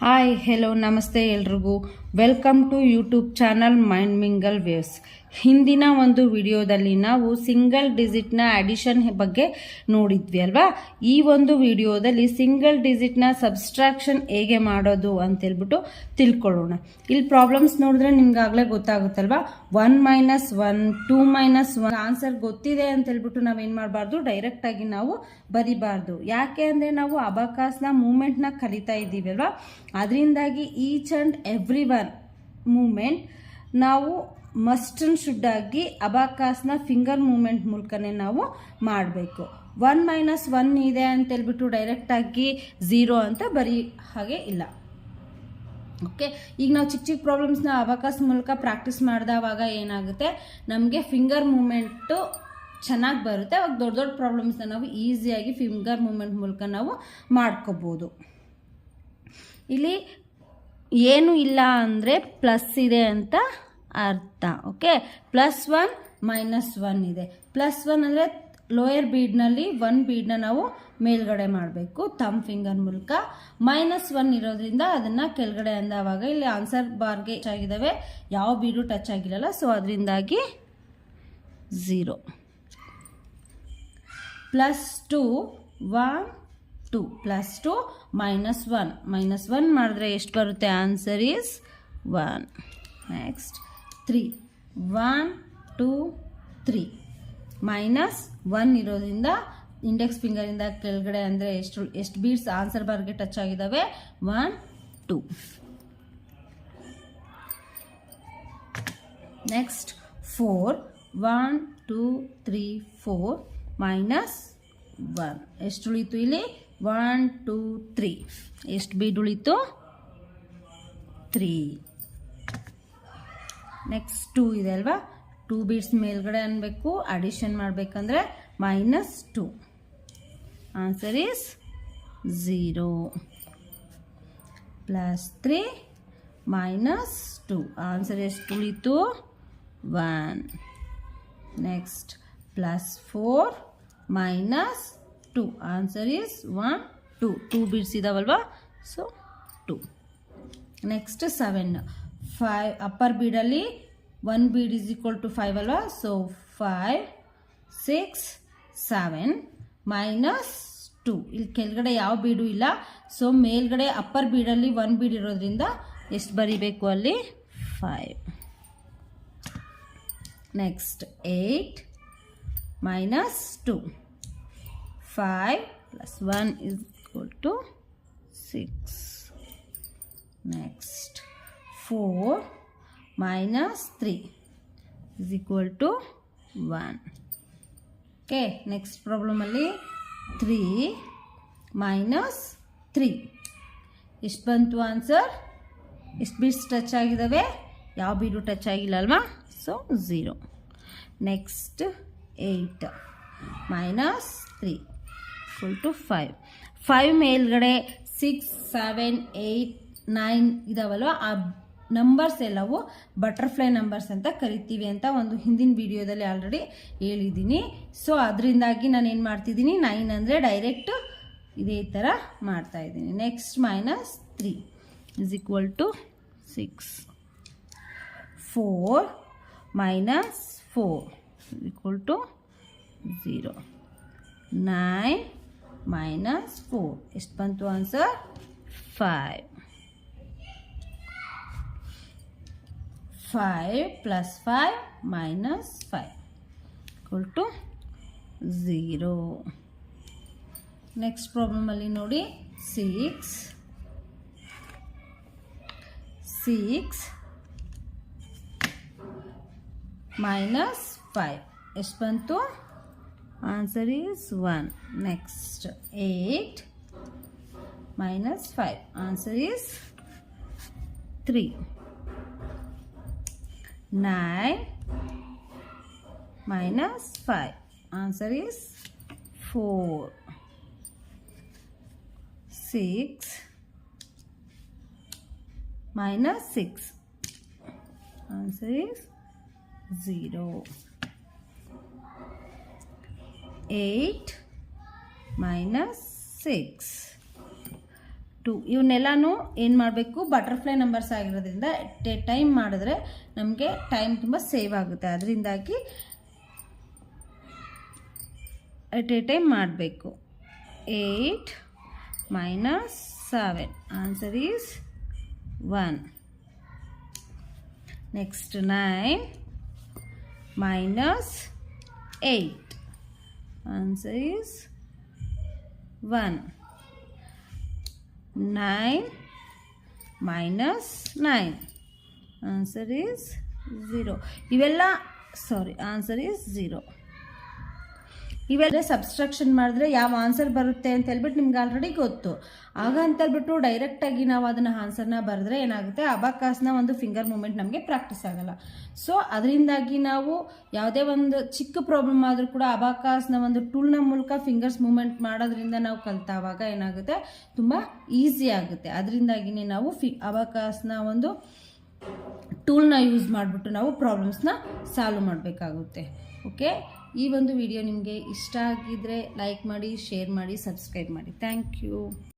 Hi hello ನಮಸ್ತೆ ಎಲ್ರಿಗೂ. Welcome to YouTube channel mind mingle waves ಹಿಂದಿನ ಒಂದು ವಿಡಿಯೋದಲ್ಲಿ ನಾವು ಸಿಂಗಲ್ ಡಿಜಿಟ್ನ ಅಡಿಷನ್ ಬಗ್ಗೆ ನೋಡಿದ್ವಿ ಅಲ್ವಾ? ಈ ಒಂದು ವಿಡಿಯೋದಲ್ಲಿ ಸಿಂಗಲ್ ಡಿಜಿಟ್ನ ಸಬ್ಸ್ಟ್ರಾಕ್ಷನ್ ಹೇಗೆ ಮಾಡೋದು ಅಂತೇಳ್ಬಿಟ್ಟು ತಿಳ್ಕೊಳ್ಳೋಣ. ಇಲ್ಲಿ ಪ್ರಾಬ್ಲಮ್ಸ್ ನೋಡಿದ್ರೆ ನಿಮ್ಗಾಗಲೇ ಗೊತ್ತಾಗುತ್ತಲ್ವಾ? One minus one two minus one answer ಗೊತ್ತಿದೆ ಅಂತ ಹೇಳ್ಬಿಟ್ಟು ನಾವೇನು ಮಾಡಬಾರ್ದು? ಡೈರೆಕ್ಟಾಗಿ ನಾವು ಬರಿಬಾರ್ದು. ಯಾಕೆ ಅಂದರೆ ನಾವು ಅಬಕಾಸ್ನ ಮೂಮೆಂಟ್ನ ಕಲಿತಾ ಇದ್ದೀವಿ ಅಲ್ವಾ? ಅದರಿಂದಾಗಿ each and every one moment, ನಾವು ಮಸ್ಟನ್ ಶುಡ್ಡಾಗಿ ಶುಡ್ ಆಗಿ ಅಬಾಕಾಸ್ನ ಫಿಂಗರ್ ಮೂಮೆಂಟ್ ಮೂಲಕನೇ ನಾವು ಮಾಡಬೇಕು. ಒನ್ ಮೈನಸ್ ಒನ್ ಇದೆ ಅಂತ ಹೇಳ್ಬಿಟ್ಟು ಡೈರೆಕ್ಟಾಗಿ ಝೀರೋ ಅಂತ ಬರೀ ಹಾಗೆ ಇಲ್ಲ. ಓಕೆ ಈಗ ನಾವು ಚಿಕ್ಕ ಚಿಕ್ಕ ಪ್ರಾಬ್ಲಮ್ಸ್ನ ಅಬಕಾಸ್ ಮೂಲಕ ಪ್ರಾಕ್ಟೀಸ್ ಮಾಡಿದವಾಗ ಏನಾಗುತ್ತೆ? ನಮಗೆ ಫಿಂಗರ್ ಮೂಮೆಂಟು ಚೆನ್ನಾಗಿ ಬರುತ್ತೆ. ಅವಾಗ ದೊಡ್ಡ ದೊಡ್ಡ ಪ್ರಾಬ್ಲಮ್ಸ್ನ ನಾವು ಈಸಿಯಾಗಿ ಫಿಂಗರ್ ಮೂಮೆಂಟ್ ಮೂಲಕ ನಾವು ಮಾಡ್ಕೋಬೋದು. ಇಲ್ಲಿ ಏನು ಇಲ್ಲ ಅಂದರೆ ಪ್ಲಸ್ ಇದೆ ಅಂತ ಅರ್ಥ okay plus one minus one ಇದೆ. ಪ್ಲಸ್ ಒನ್ ಅಂದರೆ ಲೋಯರ್ ಬೀಡ್ನಲ್ಲಿ ಒನ್ ಬೀಡ್ನ ನಾವು ಮೇಲ್ಗಡೆ ಮಾಡಬೇಕು ತಮ್ ಫಿಂಗರ್ ಮೂಲಕ. ಮೈನಸ್ ಒನ್ ಇರೋದ್ರಿಂದ ಅದನ್ನು ಕೆಳಗಡೆ ಅಂದವಾಗ ಇಲ್ಲಿ ಆನ್ಸರ್ ಬಾರ್ಗೆ ಟಚ್ ಆಗಿದ್ದಾವೆ ಯಾವ ಬೀಡು ಟಚ್ ಆಗಿರಲ್ಲ ಸೊ ಅದರಿಂದಾಗಿ zero plus two one two plus two minus one minus one ಮಾಡಿದ್ರೆ ಎಷ್ಟು ಬರುತ್ತೆ? Answer is one next three one two three minus one ಇರೋದ್ರಿಂದ ಇಂಡೆಕ್ಸ್ ಫಿಂಗರಿಂದ ಕೆಳಗಡೆ ಅಂದರೆ ಎಷ್ಟು ಎಷ್ಟು ಬೀಡ್ಸ್ ಆನ್ಸರ್ ಬಾರ್ಗೆ ಟಚ್ ಆಗಿದ್ದಾವೆ one two next four one two three four minus one ಎಷ್ಟು ಉಳಿತು ಇಲ್ಲಿ? ಒನ್ ಟೂ ತ್ರೀ ಎಷ್ಟು ಬೀಡ್ ಉಳಿತು ತ್ರೀ ನೆಕ್ಸ್ಟ್ ಟೂ ಇದೆ ಅಲ್ವಾ? ಟೂ ಬೀಡ್ಸ್ ಮೇಲ್ಗಡೆ ಅನ್ಬೇಕು. ಅಡಿಷನ್ ಮಾಡಬೇಕಂದ್ರೆ minus two answer is zero plus three minus two answer ಎಷ್ಟು ಉಳಿತು? One next plus four minus two answer is one two two beads ಇದಾವಲ್ವಾ? So two next seven five upper ಬೀಡಲ್ಲಿ one bead is equal to five ಅಲ್ವಾ? So five six seven minus two ಇಲ್ಲಿ ಕೆಳಗಡೆ ಯಾವ ಬೀಡು ಇಲ್ಲ. So ಮೇಲ್ಗಡೆ upper ಬೀಡಲ್ಲಿ one bead ಇರೋದ್ರಿಂದ ಎಷ್ಟು ಬರೀಬೇಕು ಅಲ್ಲಿ? Five next eight minus two five plus one is equal to six next four minus three is equal to one okay next ಪ್ರಾಬ್ಲಮಲ್ಲಿ three minus three ಎಷ್ಟು ಬಂತು ಆನ್ಸರ್ ಎಷ್ಟು ಬೀಡ್ಸ್ ಟಚ್ ಆಗಿದ್ದಾವೆ ಯಾವ ಬೀಡು ಟಚ್ ಆಗಿಲ್ಲ ಅಲ್ವಾ? So zero next eight minus three full two five five ಮೇಲ್ಗಡೆ six seven eight nine ಇದಾವಲ್ವ? ಆ ನಂಬರ್ಸ್ ಎಲ್ಲವೂ ಬಟರ್ಫ್ಲೈ ನಂಬರ್ಸ್ ಅಂತ ಕರಿತೀವಿ ಅಂತ ಒಂದು ಹಿಂದಿನ ವಿಡಿಯೋದಲ್ಲಿ ಆಲ್ರೆಡಿ ಹೇಳಿದ್ದೀನಿ ಸೊ ಅದರಿಂದಾಗಿ ನಾನು ಏನು ಮಾಡ್ತಿದ್ದೀನಿ ನೈನ್ ಅಂದರೆ ಡೈರೆಕ್ಟ್ ಇದೇ ಥರ ಮಾಡ್ತಾ ಇದ್ದೀನಿ. Next minus three is equal to six four minus four equal to zero nine minus four ಎಷ್ಟು ಬಂತು answer five five plus five minus five equal to zero next ಪ್ರಾಬ್ಲಮಲ್ಲಿ ನೋಡಿ. ಸಿಕ್ಸ್ ಸಿಕ್ಸ್ ಮೈನಸ್ ಫೈವ್ ಎಷ್ಟು ಬಂತು? Answer is 1. Next, 8 minus 5. Answer is 3. 9 minus 5. Answer is 4. 6 minus 6. Answer is 0. Eight minus six. Two. ಇವನ್ನೆಲ್ಲನೂ ಏನು ಮಾಡಬೇಕು? Butterfly numbers ಆಗಿರೋದ್ರಿಂದ time ಮಾಡಿದ್ರೆ ನಮಗೆ time ತುಂಬ save ಆಗುತ್ತೆ. ಅದರಿಂದಾಗಿ ಎಟ್ ಎ ಟೈಮ್ ಮಾಡಬೇಕು. Eight minus seven. Answer is one. Next nine minus eight. Answer is 1. 9 minus 9. Answer is 0. Ivella, sorry, answer is 0. ಇವೆಲ್ಲ ಸಬ್ಸ್ಟ್ರಕ್ಷನ್ ಮಾಡಿದ್ರೆ ಯಾವ ಆನ್ಸರ್ ಬರುತ್ತೆ ಅಂತ ಹೇಳ್ಬಿಟ್ಟು ನಿಮ್ಗೆ ಆಲ್ರೆಡಿ ಗೊತ್ತು. ಆಗ ಅಂತ ಹೇಳ್ಬಿಟ್ಟು ಡೈರೆಕ್ಟಾಗಿ ನಾವು ಅದನ್ನು ಆನ್ಸರ್ನ ಬರೆದ್ರೆ ಏನಾಗುತ್ತೆ? ಅಬಕಾಸ್ನ ಒಂದು ಫಿಂಗರ್ ಮೂಮೆಂಟ್ ನಮಗೆ ಪ್ರಾಕ್ಟೀಸ್ ಆಗಲ್ಲ. ಸೊ ಅದರಿಂದಾಗಿ ನಾವು ಯಾವುದೇ ಒಂದು ಚಿಕ್ಕ ಪ್ರಾಬ್ಲಮ್ ಆದರೂ ಕೂಡ ಅಬಕಾಸ್ನ ಒಂದು ಟೂಲ್ನ ಮೂಲಕ ಫಿಂಗರ್ಸ್ ಮೂಮೆಂಟ್ ಮಾಡೋದ್ರಿಂದ ನಾವು ಕಲ್ತಾವಾಗ ಏನಾಗುತ್ತೆ? ತುಂಬ ಈಸಿ ಆಗುತ್ತೆ. ಅದರಿಂದಾಗಿನೇ ನಾವು ಫಿ ಅಬಕಾಸ್ನ ಒಂದು ಟೂಲ್ನ ಯೂಸ್ ಮಾಡಿಬಿಟ್ಟು ನಾವು ಪ್ರಾಬ್ಲಮ್ಸ್ನ ಸಾಲ್ವ್ ಮಾಡಬೇಕಾಗುತ್ತೆ. ಓಕೆ ಈ ಒಂದು ವಿಡಿಯೋ ನಿಮಗೆ ಇಷ್ಟ ಆಗಿದ್ದರೆ ಲೈಕ್ ಮಾಡಿ ಶೇರ್ ಮಾಡಿ ಸಬ್ಸ್ಕ್ರೈಬ್ ಮಾಡಿ. Thank you